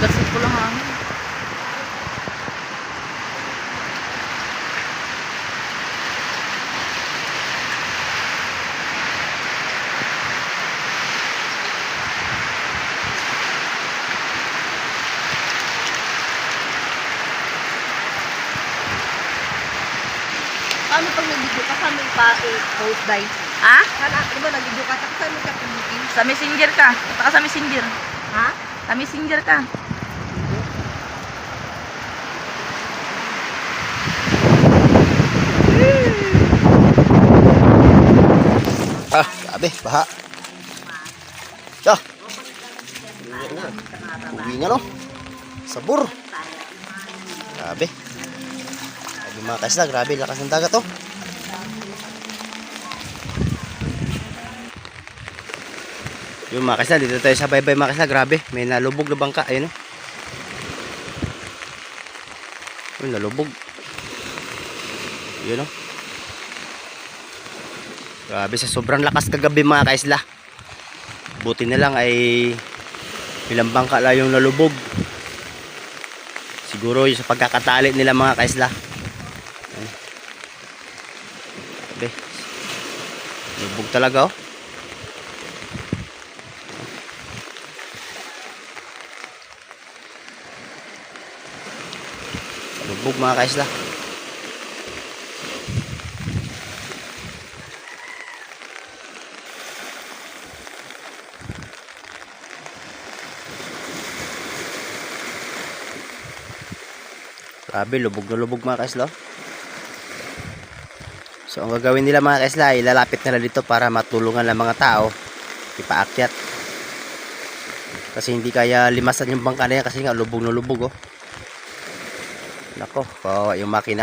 That's it po lang hangin. Paano pag nag-video ka? Saan may pa-post eh, by? Ha? Saan ako ba nag-video ka? Saan may ka Sa messenger ka. Punta sa messenger. Ha? Sa messenger ka. Ah, grabe, baha. Siya. Uwi nga. No? Sabur. Grabe. Grabe mga kaisla, grabe. Lakas ng dagat, oh. Yung mga kaisla, dito tayo sa baybay mga kaisla. Grabe, may nalubog na bangka. Ayun, oh. Yung nalubog. Yun, oh. Grabe sa sobrang lakas kagabi mga kaisla. Buti na lang ay ilang bangka lang yung nalubog. Siguro yung sa pagkakatali nila mga kaisla. Grabe. Lubog talaga oh. Lubog mga kaisla. Grabe, lubog na lubog mga kaisla. So, ang gagawin nila mga kaisla, ilalapit nila dito para matulungan ng mga tao ipaakyat. Kasi hindi kaya limasan yung bangka na yan kasi nga lubog na lubog oh. Nako, kawawa yung makina.